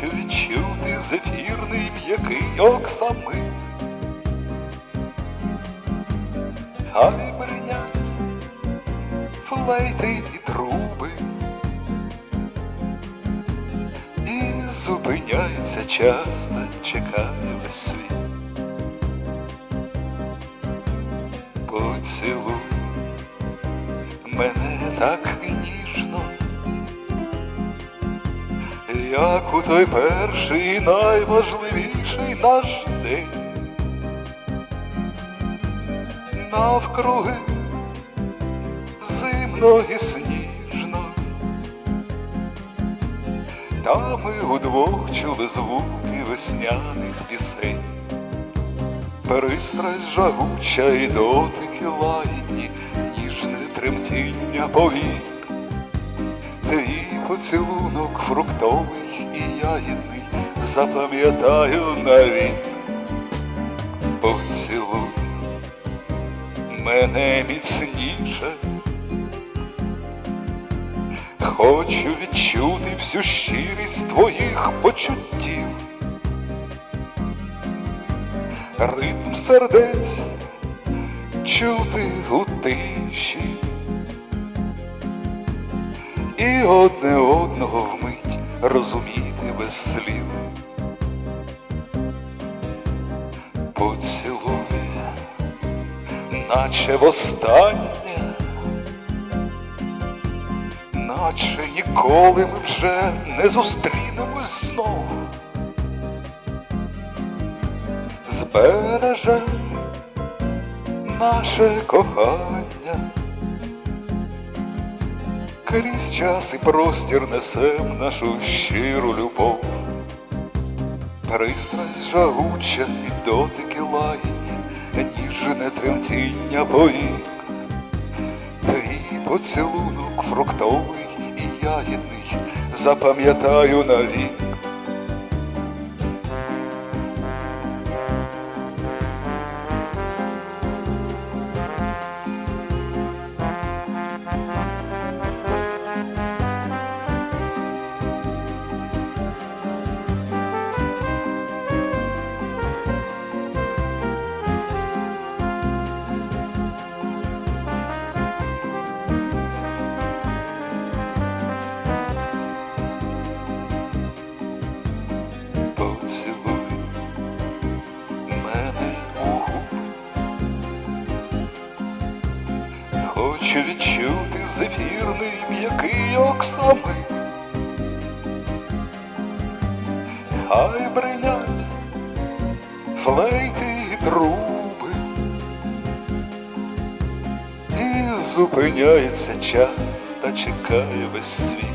Хочу відчути зефірний м'який оксамит. Хай бринять флейти і труби, і зупиняється час, та чекає весь світ. Поцілуй мене так ніжно, як у той перший найважливіший наш день. Навкруги зимно і сніжно, та ми удвох чули звуки весняних пісень. Пристрасть жагуча і дотики лагідні, ніжне тремтіння повік. Твій поцілунок фруктовий і ягідний запам'ятаю навік. Поцілуй мене міцніше. Хочу відчути всю щирість твоїх почуттів. Ритм сердець чути у тиші, і одне розуміти без слів. Поцілуй, наче востаннє, наче ніколи ми вже не зустрінемось знову. збереже наше кохання. Крізь час і простір несем нашу щиру любов. Пристрасть жагуча і дотики лайні, ніжне тремтіння боїк, Твій поцілунок фруктовий і ягідний, запам'ятаю навік. Поцілуй мене у. Хочу відчути зефірний м'який оксамит. Хай бринять флейти і труби, і зупиняється час та чекає весь світ.